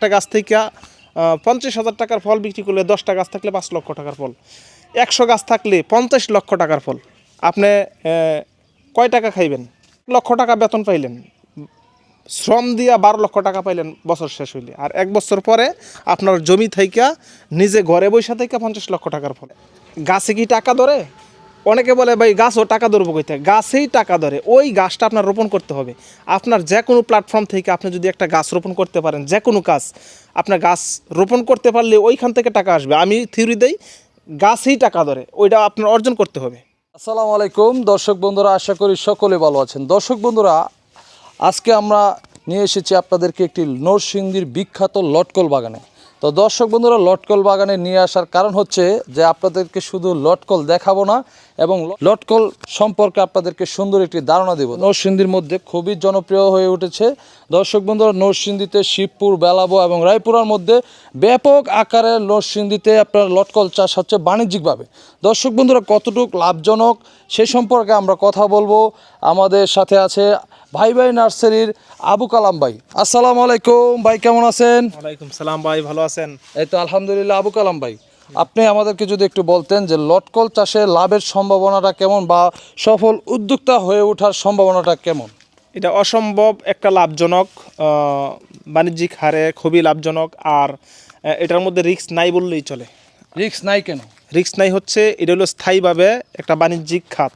একটা গাছ থেকে পঞ্চাশ হাজার টাকার ফল বিক্রি করলে দশটা গাছ থাকলে পাঁচ লক্ষ টাকার ফল। একশো গাছ থাকলে পঞ্চাশ লক্ষ টাকার ফল। আপনি কয় টাকা খাইবেন? লক্ষ টাকা বেতন পাইলেন। শ্রম দিয়া বারো লক্ষ টাকা পাইলেন, বছর শেষ হইলে। আর এক বছর পরে আপনার জমি থাইকা, নিজে ঘরে বৈশা থাইকা পঞ্চাশ লক্ষ টাকার ফলে। গাছে কি টাকা ধরে? অনেকে বলে, ভাই, গাছও টাকা ধরবো কইতে গাছেই টাকা ধরে। ওই গাছটা আপনার রোপণ করতে হবে। আপনার যে কোনো প্ল্যাটফর্ম থেকে আপনি যদি একটা গাছ রোপণ করতে পারেন যে কোনো কাজ, আপনার গাছ রোপণ করতে পারলে ওইখান থেকে টাকা আসবে। আমি থিওরি দেই, গাছেই টাকা ধরে, ওইটা আপনার অর্জন করতে হবে। আসসালামু আলাইকুম। দর্শক বন্ধুরা, আশা করি সকলে ভালো আছেন। দর্শক বন্ধুরা, আজকে আমরা নিয়ে এসেছি আপনাদেরকে একটি নরসিংদীর বিখ্যাত লটকল বাগানে। তো দর্শক বন্ধুরা, লটকল বাগানে নিয়ে আসার কারণ হচ্ছে যে আপনাদেরকে শুধু লটকল দেখাবো না এবং লটকল সম্পর্কে আপনাদেরকে সুন্দর একটি ধারণা দেব। নরসিংদীর মধ্যে খুবই জনপ্রিয় হয়ে উঠেছে। দর্শক বন্ধুরা, নরসিংদীতে শিবপুর, বেলাবো এবং রায়পুরার মধ্যে ব্যাপক আকারে নরসিংদীতে আপনার লটকল চাষ হচ্ছে বাণিজ্যিকভাবে। দর্শক বন্ধুরা, কতটুকু লাভজনক সে সম্পর্কে আমরা কথা বলব। আমাদের সাথে আছে ভাই ভাই নার্সারির আবু কালাম ভাই। আসসালামু আলাইকুম ভাই কেমন আছেন? ওয়ালাইকুম সালাম ভাই ভালো আছেন? এই তো আলহামদুলিল্লাহ আবু কালাম ভাই। আপনি আমাদেরকে যদি একটু বলতেন যে লটকল চাষে লাভের সম্ভাবনাটা কেমন বা সফল উদ্যোক্তা হয়ে ওঠার সম্ভাবনাটা কেমন? এটা অসম্ভব একটা লাভজনক বাণিজ্যিক হারে খুবই লাভজনক আর এটার মধ্যে রিস্ক নাই বললেই চলে। রিস্ক নাই কেন? রিস্ক নাই হচ্ছে এটা হলো স্থায়ীভাবে একটা বাণিজ্যিক খাত।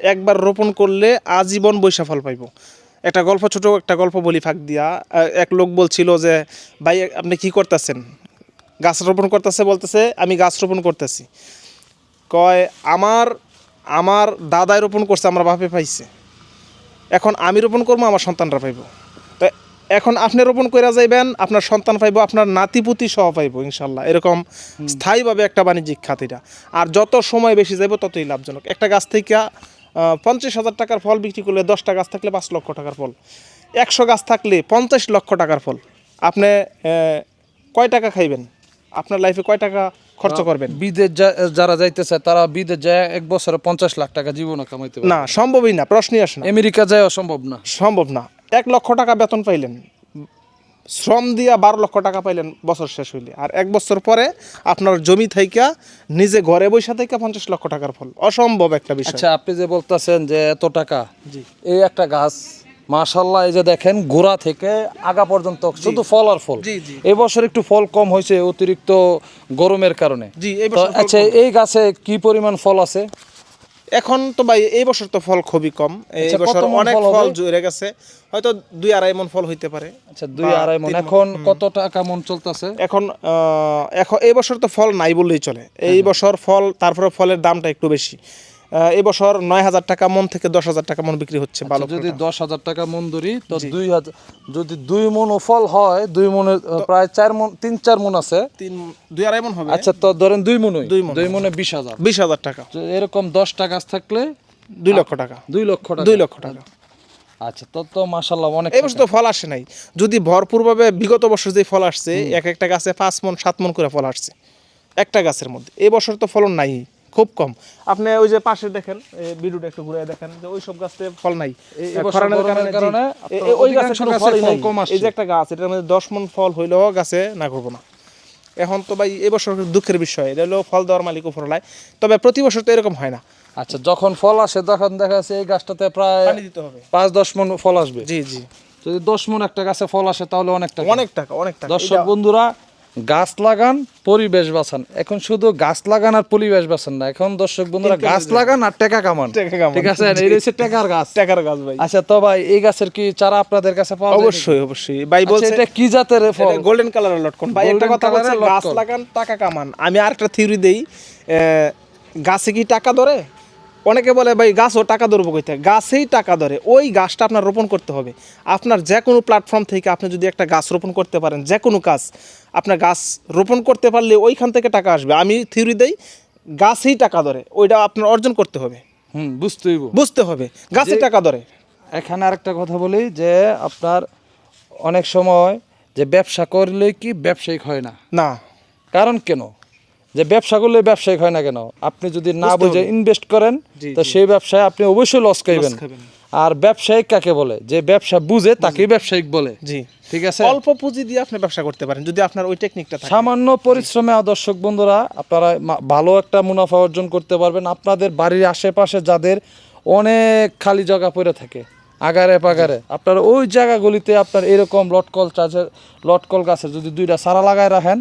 একবার রোপণ করলে আজীবন বৈশা ফল পাইব। একটা গল্প ছোট, একটা গল্প বলি ফাঁক দিয়া। এক লোক বলছিল যে, ভাই, আপনি কি করতেছেন? গাছ রোপণ করতেছে, বলতেছে, আমি গাছ রোপণ করতেছি। কয়, আমার আমার দাদাই রোপণ করছে, আমার বাপে পাইছে। এখন আমি রোপণ করব, আমার সন্তানরা পাইব। এখন আপনি রোপণ করে যাইবেন আপনার সন্তান পাইব আপনার নাতিপুতি সহ পাইব ইনশাল্লাহ। এরকম স্থায়ীভাবে একটা বাণিজ্যিক খাত এটা। আর যত সময় বেশি যাইব ততই লাভজনক। একটা গাছ থেকে পঞ্চাশ হাজার টাকার ফল বিক্রি করলে দশটা গাছ থাকলে পাঁচ লক্ষ টাকার ফল। একশো গাছ থাকলে পঞ্চাশ লক্ষ টাকার ফল। আপনি কয় টাকা খাইবেন? আপনার লাইফে কয় টাকা খরচ করবেন? বিদেশ যারা যাইতেছে তারা বিদেশ যায় এক বছরে পঞ্চাশ লাখ টাকা জীবনে কামাইতে না সম্ভবই না প্রশ্নই আসে না। আমেরিকা যায় অসম্ভব না। সম্ভব না। এক লক্ষ টাকা বেতন পাইলেন। শ্রম দিয়া বারো লক্ষ টাকা পাইলেন বছর শেষ হইলে। আর এক বছর পরে আপনার জমি থাইকা নিজে ঘরে বৈশা থেকে পঞ্চাশ লক্ষ টাকার ফল। অসম্ভব একটা বিষয়। আচ্ছা আপনি যে বলতেছেন যে এত টাকা জি। এই একটা গাছ মাশাল্লাহ এই যে দেখেন গোড়া থেকে আগা পর্যন্ত শুধু ফল আর ফল। জি, জি। এই বছর একটু ফল কম হয়েছে অতিরিক্ত গরমের কারণে। আচ্ছা এই গাছে কি পরিমাণ ফল আছে? এখন তো ভাই এই বছর তো ফল খুবই কম। এই আচ্ছা, বছর অনেক ফল জুড়ে গেছে। হয়তো দুই আড়াই মন ফল হইতে পারে। আচ্ছা দুই আড়াই মন। এখন কত টাকা মন চলতেছে? এখন আহ, এখন এই বছর তো ফল নাই বললেই চলে। এই বছর ফল তারপরে ফলের দামটা একটু বেশি। আহ, এই বছর নয় হাজার টাকা মন থেকে দশ হাজার টাকা মন বিক্রি হচ্ছে ভালো যদি দশ হাজার টাকা মন ধরি তো দুই হাজার যদি দুই মন ফল হয় দুই মনে প্রায় চার মন তিন চার মন আছে। তিন দুই আড়াই মন হবে। আচ্ছা তো ধরেন দুই মনে দুই। দুই মনে বিশ হাজার। বিশ হাজার টাকা। এরকম দশটা গাছ থাকলে দুই লক্ষ টাকা। দুই লক্ষ টাকা। দুই লক্ষ টাকা। আচ্ছা তো তো মাশাল্লাহ অনেক এই বছর তো ফল আসে নাই। যদি ভরপুরভাবে বিগত বছর যে ফল আসছে এক একটা গাছে পাঁচ মন সাত মন করে ফল আসছে। একটা গাছের মধ্যে। এই বছর তো ফলন নাই। খুব কম। আপনি ওই যে পাশে দেখেন ভিডিওটা একটু ঘুরে দেখেন যে ওই সব গাছে ফল নাই। কারণে এ- ওই গাছে ফল। কম। এই যে একটা গাছ এটার মধ্যে দশ মন ফল হইলেও গাছে না করব না। এখন তো ভাই এই বছর দুঃখের বিষয় এটা হলো ফল দেওয়ার মালিক ফলায় তবে প্রতি বছর তো এরকম হয় না। আচ্ছা যখন ফল আসে তখন দেখা যাচ্ছে এই গাছটাতে প্রায় পানি দিতে হবে। পাঁচ দশ মন ফল আসবে। জি জি। যদি দশ মন একটা গাছে ফল আসে তাহলে অনেক টাকা। অনেক টাকা অনেক টাকা। দর্শক বন্ধুরা গাছ লাগান পরিবেশ বাঁচান। এখন শুধু গাছ লাগান আর পরিবেশ বাঁচান না। এখন দর্শক বন্ধুরা গাছ লাগান আর টাকা কামান। ঠিক আছে এই হচ্ছে টাকার গাছ। টাকার গাছ ভাই। আচ্ছা তো ভাই এই গাছের কি চারা আপনাদের কাছে পাওয়া যায় অবশ্যই অবশ্যই। ভাই আচ্ছা, বলছে এটা কি জাতের ফল? গোল্ডেন কালারের লটকন। ভাই একটা কথা বলছে গাছ লাগান টাকা কামান। আমি আরেকটা থিওরি দেই। গাছে কি টাকা ধরে? অনেকে বলে ভাই গাছও টাকা ধরবো কইতে গাছেই টাকা ধরে ওই গাছটা আপনার রোপণ করতে হবে। আপনার যে কোনো প্ল্যাটফর্ম থেকে আপনি যদি একটা গাছ রোপণ করতে পারেন যে কোনো কাজ আপনার গাছ রোপণ করতে পারলে ওইখান থেকে টাকা আসবে। আমি থিওরি দেই গাছেই টাকা ধরে ওইটা আপনার অর্জন করতে হবে। হুম বুঝতেই বুঝতে হবে গাছে টাকা ধরে। এখানে আরেকটা কথা বলি যে আপনার অনেক সময় যে ব্যবসা করলে কি ব্যবসায়িক হয় না? না। কারণ কেন? যে ব্যবসা করলে ব্যবসায়িক হয় না কেন? আপনি যদি না বুঝে ইনভেস্ট করেন তো সেই ব্যবসায় আপনি অবশ্যই লস খাইবেন। আর ব্যবসায়িক কাকে বলে? যে ব্যবসা বুঝে তাকেই ব্যবসায়িক বলে। জি। ঠিক আছে? অল্প পুঁজি দিয়ে আপনি ব্যবসা করতে পারেন যদি আপনার ওই টেকনিকটা থাকে। সামান্য পরিশ্রমে দর্শক বন্ধুরা আপনারা ভালো একটা মুনাফা অর্জন করতে পারবেন। আপনাদের বাড়ির আশেপাশে যাদের অনেক খালি জায়গা পড়ে থাকে আগারে পাগারে আপনার ওই জায়গাগুলিতে আপনার এরকম লটকল চাষের লটকল গাছের যদি দুইটা সারা লাগায় রাখেন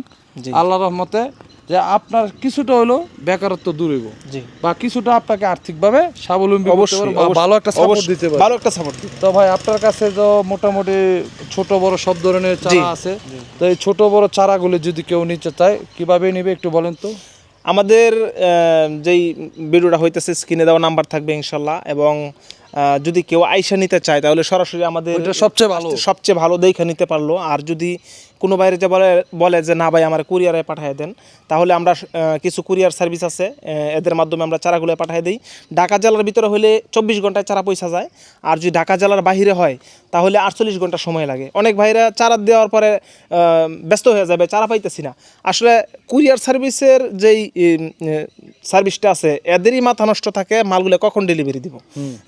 আল্লাহ রহমতে যে আপনার কিছুটা হলো বেকারত্ব দূর হইব। বা কিছুটা আপনাকে আর্থিকভাবে স্বাবলম্বী অবশ্যই ভালো একটা সাপোর্ট দিতে পারবে। ভালো একটা সাপোর্ট তো ভাই আপনার কাছে তো মোটামুটি ছোট বড় সব ধরনের চারা আছে। তো এই ছোট বড় চারাগুলি যদি কেউ নিতে চায় কীভাবে নিবে একটু বলেন তো? আমাদের আহ, যেই ভিডিওটা হইতেছে স্ক্রিনে দেওয়া নাম্বার থাকবে ইনশাল্লাহ এবং যদি কেউ আইসা নিতে চায় তাহলে সরাসরি আমাদের সবচেয়ে ভালো। সবচেয়ে ভালো দেখে নিতে পারল। আর যদি কোনো বাইরে যে বলে বলে যে না ভাই আমার কুরিয়ারে পাঠিয়ে দেন তাহলে আমরা কিছু কুরিয়ার সার্ভিস আছে এদের মাধ্যমে আমরা চারাগুলো পাঠিয়ে দিই। ঢাকা জেলার ভিতরে হলে চব্বিশ ঘন্টায় চারা পয়সা যায়। আর যদি ঢাকা জেলার বাহিরে হয় তাহলে আটচল্লিশ ঘণ্টা সময় লাগে। অনেক ভাইরা চারা দেওয়ার পরে ব্যস্ত হয়ে যাবে চারা পাইতেছি না। আসলে কুরিয়ার সার্ভিসের যেই সার্ভিসটা আছে এদেরই মাথা নষ্ট থাকে মালগুলো কখন ডেলিভারি দিব?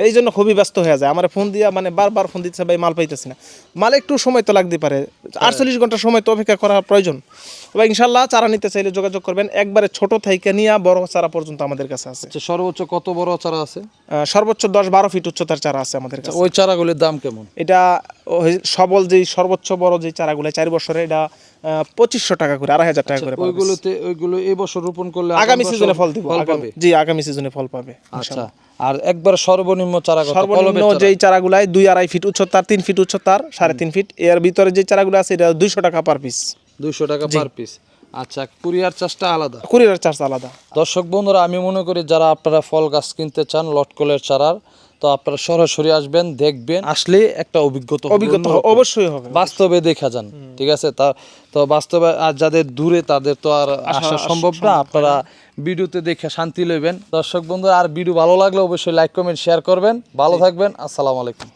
এই জন্য খুবই ব্যস্ত হয়ে যায়। আমার ফোন দিয়া মানে বারবার ফোন দিচ্ছে ভাই মাল পাইতেছি না। মাল একটু সময় তো লাগতে পারে। আটচল্লিশ ঘণ্টা সময় তো অপেক্ষা করা প্রয়োজন। তবে ইনশাল্লাহ চারা নিতে চাইলে যোগাযোগ করবেন। একবারে ছোট থেকে নিয়ে বড় চারা পর্যন্ত আমাদের কাছে আছে। আচ্ছা সর্বোচ্চ কত বড় চারা আছে? সর্বোচ্চ দশ বারো ফিট উচ্চতার চারা আছে আমাদের কাছে। ওই চারাগুলির দাম কেমন? এটা সবল যেই সর্বোচ্চ বড় যেই চারাগুলো চার বছরে এটা পঁচিশশো টাকা করে আড়াই হাজার টাকা করে ওইগুলোতে ওইগুলো এই বছর রোপণ করলে আগামী সিজনে ফল দিব পাবে? জি আগামী সিজনে ফল পাবে আচ্ছা আর একবার সর্বনিম্ন চারা সর্বনিম্ন? যেই চারাগুলাই দুই আড়াই ফিট উচ্চতার তিন ফিট উচ্চতার সাড়ে তিন ফিট এর ভিতরে যে চারাগুলো আছে এটা দুইশো টাকা পার পিস দুইশো টাকা পার পিস আচ্ছা কুরিয়ার চাষটা আলাদা? কুরিয়ার চার্জ আলাদা। দর্শক বন্ধুরা আমি মনে করি যারা আপনারা ফল গাছ কিনতে চান লটকলের চারার তো আপনারা সরাসরি আসবেন দেখবেন। আসলে একটা অভিজ্ঞতা অভিজ্ঞতা অবশ্যই হবে বাস্তবে দেখা যান ঠিক আছে? তা তো বাস্তবে আর যাদের দূরে তাদের তো আর আসা সম্ভব না। আপনারা ভিডিওতে দেখে শান্তি লইবেন। দর্শক বন্ধু আর ভিডিও ভালো লাগলে অবশ্যই লাইক কমেন্ট শেয়ার করবেন। ভালো থাকবেন। আসসালামু আলাইকুম।